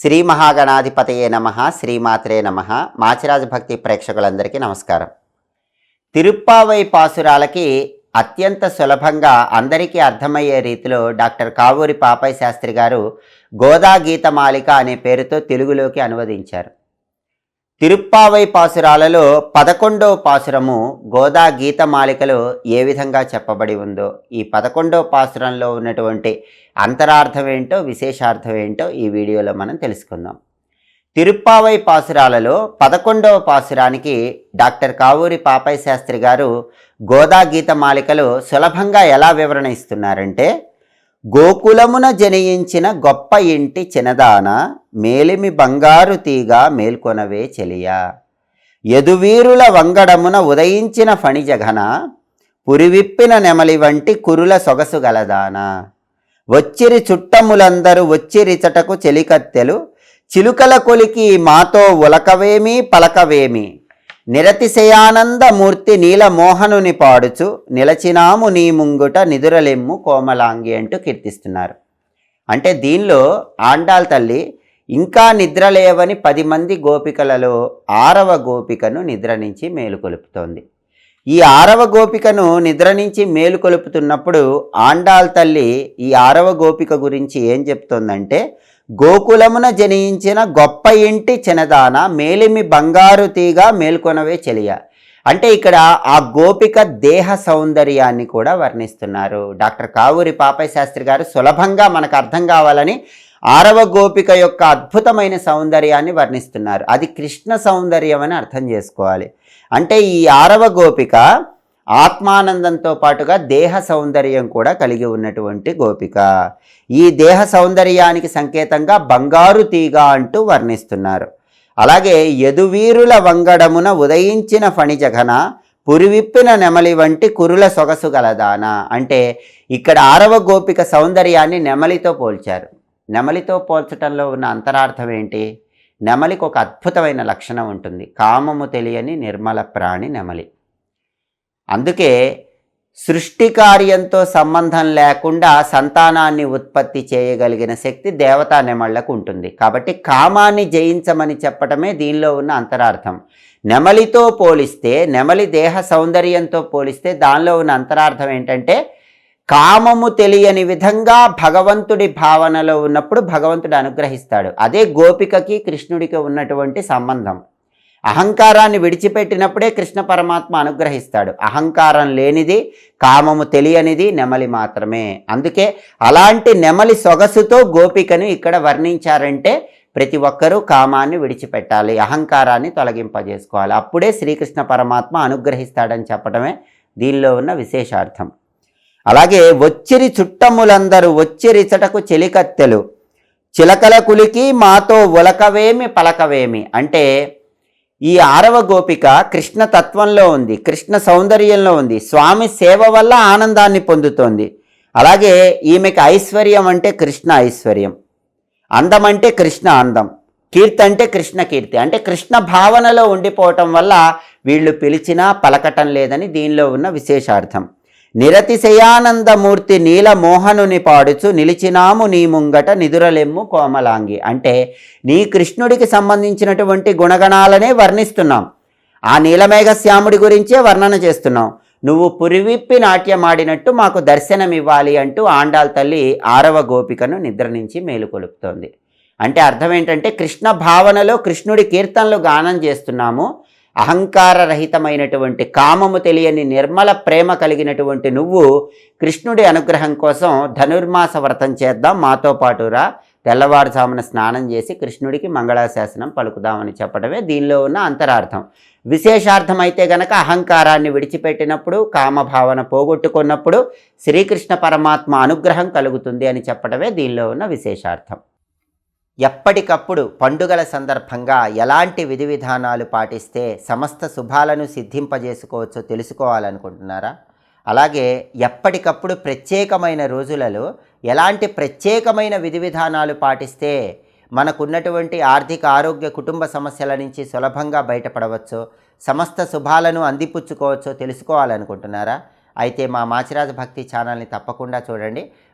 శ్రీ మహాగణాధిపతయే నమ శ్రీమాత్రే నమ. మాచిరాజ భక్తి ప్రేక్షకులందరికీ నమస్కారం. తిరుప్పావై పాసురాలకి అత్యంత సులభంగా అందరికీ అర్థమయ్యే రీతిలో డాక్టర్ కావూరి పాపయ్య శాస్త్రి గారు గోదా గీతమాలిక అనే పేరుతో తెలుగులోకి అనువదించారు. తిరుప్పావై పాసురాలలో పదకొండవ పాసురము గోదా గీతమాలికలో ఏ విధంగా చెప్పబడి ఉందో ఈ పదకొండవ పాసురంలో ఉన్నటువంటి అంతరార్థం ఏంటో విశేషార్థం ఏంటో ఈ వీడియోలో మనం తెలుసుకుందాం. తిరుప్పావై పాసురాలలో పదకొండవ పాసురానికి డాక్టర్ కావూరి పాపయ్య శాస్త్రి గారు గోదా గీతమాలికలో సులభంగా ఎలా వివరణ ఇస్తున్నారంటే గోకులమున జనయించిన గొప్ప ఇంటి చినదాన మేలిమి బంగారు తీగ మేల్కొనవే చెలియా. యదువీరుల వంగడమున ఉదయించిన ఫణిజఘన పురివిప్పిన నెమలి వంటి కురుల సొగసు గలదానా. వచ్చిరి చుట్టములందరూ వచ్చిరిచటకు చెలికత్తెలు చిలుకల కొలికి మాతో ఉలకవేమి పలకవేమి? నిరతిశయానందమూర్తి నీలమోహనుని పాడుచు నిలచినాము నీ ముంగుట నిదురలెమ్ము కోమలాంగి అంటూ కీర్తిస్తున్నారు. అంటే దీనిలో ఆండాల్ తల్లి ఇంకా నిద్రలేవని పది మంది గోపికలలో ఆరవ గోపికను నిద్ర నుంచి మేలుకొలుపుతోంది ఈ ఆరవ గోపికను నిద్ర నుంచి మేలుకొలుపుతున్నప్పుడు ఆండాల్ తల్లి ఈ ఆరవ గోపిక గురించి ఏం చెప్తోందంటే గోకులమున జనించిన గొప్ప ఇంటి చినదాన మేలిమి బంగారు తీగ మేల్కొనవే చెలియ. అంటే ఇక్కడ ఆ గోపిక దేహ సౌందర్యాన్ని కూడా వర్ణిస్తున్నారు. డాక్టర్ కావూరి పాపయ్య శాస్త్రి గారు సులభంగా మనకు అర్థం కావాలని ఆరవ గోపిక యొక్క అద్భుతమైన సౌందర్యాన్ని వర్ణిస్తున్నారు. అది కృష్ణ సౌందర్యం అని అర్థం చేసుకోవాలి. అంటే ఈ ఆరవ గోపిక ఆత్మానందంతో పాటుగా దేహ సౌందర్యం కూడా కలిగి ఉన్నటువంటి గోపిక. ఈ దేహ సౌందర్యానికి సంకేతంగా బంగారు తీగ అంటూ వర్ణిస్తున్నారు. అలాగే యదువీరుల వంగడమున ఉదయించిన ఫణిజఘన పురివిప్పిన నెమలి వంటి కురుల సొగసు గలదాన. అంటే ఇక్కడ ఆరవ గోపిక సౌందర్యాన్ని నెమలితో పోల్చారు. నెమలితో పోల్చటంలో ఉన్న అంతరార్థం ఏంటి? నెమలికి ఒక అద్భుతమైన లక్షణం ఉంటుంది. కామము తెలియని నిర్మల ప్రాణి నెమలి. అందుకే సృష్టి కార్యంతో సంబంధం లేకుండా సంతానాన్ని ఉత్పత్తి చేయగలిగిన శక్తి దేవతా నెమళ్ళకు ఉంటుంది. కాబట్టి కామాన్ని జయించమని చెప్పటమే దీనిలో ఉన్న అంతరార్థం. నెమలితో పోలిస్తే నెమలి దేహ సౌందర్యంతో పోలిస్తే దానిలో ఉన్న అంతరార్థం ఏంటంటే కామము తెలియని విధంగా భగవంతుడి భావనలో ఉన్నప్పుడు భగవంతుడు అనుగ్రహిస్తాడు. అదే గోపికకి కృష్ణుడికి ఉన్నటువంటి సంబంధం. అహంకారాన్ని విడిచిపెట్టినప్పుడే కృష్ణ పరమాత్మ అనుగ్రహిస్తాడు. అహంకారం లేనిది కామము తెలియనిది నెమలి మాత్రమే. అందుకే అలాంటి నెమలి సొగసుతో గోపికను ఇక్కడ వర్ణించారంటే ప్రతి ఒక్కరూ కామాన్ని విడిచిపెట్టాలి అహంకారాన్ని తొలగింపజేసుకోవాలి. అప్పుడే శ్రీకృష్ణ పరమాత్మ అనుగ్రహిస్తాడని చెప్పడమే దీనిలో ఉన్న విశేషార్థం. అలాగే వచ్చిరి చుట్టములందరూ వచ్చిరిచటకు చెలికత్తెలు. చిలకల కులికి మాతో ఉలకవేమి పలకవేమి? అంటే ఈ ఆరవ గోపిక కృష్ణ తత్వంలో ఉంది కృష్ణ సౌందర్యంలో ఉంది స్వామి సేవ వల్ల ఆనందాన్ని పొందుతోంది. అలాగే ఈమెకి ఐశ్వర్యం అంటే కృష్ణ ఐశ్వర్యం. అందం అంటే కృష్ణ అందం కీర్తి అంటే కృష్ణ కీర్తి. అంటే కృష్ణ భావనలో ఉండిపోవటం వల్ల వీళ్ళు పిలిచినా పలకటం లేదని దీనిలో ఉన్న విశేషార్థం. నిరతిశయానందమూర్తి నీలమోహనుని పాడుచు నిలిచినాము నీ ముంగట నిదురలెమ్ము కోమలాంగి. అంటే నీ కృష్ణుడికి సంబంధించినటువంటి గుణగణాలనే వర్ణిస్తున్నాం. ఆ నీలమేఘశ్యాముడి గురించే వర్ణన చేస్తున్నాం. నువ్వు పురివిప్పి నాట్యమాడినట్టు మాకు దర్శనం ఇవ్వాలి అంటూ ఆండాల్ తల్లి ఆరవ గోపికను నిద్ర నుంచి మేలుకొలుపుతోంది అంటే అర్థం ఏంటంటే కృష్ణ భావనలో కృష్ణుడి కీర్తనలు గానం చేస్తున్నాము. అహంకారరహితమైనటువంటి కామము తెలియని నిర్మల ప్రేమ కలిగినటువంటి నువ్వు కృష్ణుడి అనుగ్రహం కోసం ధనుర్మాస వ్రతం చేద్దాం. మాతో పాటురా తెల్లవారుజామున స్నానం చేసి కృష్ణుడికి మంగళాశాసనం పలుకుదామని చెప్పడమే దీనిలో ఉన్న అంతరార్థం. విశేషార్థం అయితే గనక అహంకారాన్ని విడిచిపెట్టినప్పుడు కామభావన పోగొట్టుకున్నప్పుడు శ్రీకృష్ణ పరమాత్మ అనుగ్రహం కలుగుతుంది అని చెప్పడమే దీనిలో ఉన్న విశేషార్థం. ఎప్పటికప్పుడు పండుగల సందర్భంగా ఎలాంటి విధి విధానాలు పాటిస్తే సమస్త శుభాలను సిద్ధింపజేసుకోవచ్చో తెలుసుకోవాలనుకుంటున్నారా? అలాగే ఎప్పటికప్పుడు ప్రత్యేకమైన రోజులలో ఎలాంటి ప్రత్యేకమైన విధి విధానాలు పాటిస్తే మనకున్నటువంటి ఆర్థిక ఆరోగ్య కుటుంబ సమస్యల నుంచి సులభంగా బయటపడవచ్చో సమస్త శుభాలను అందిపుచ్చుకోవచ్చో తెలుసుకోవాలనుకుంటున్నారా? అయితే మా మాచిరాజ భక్తి ఛానల్ని తప్పకుండా చూడండి.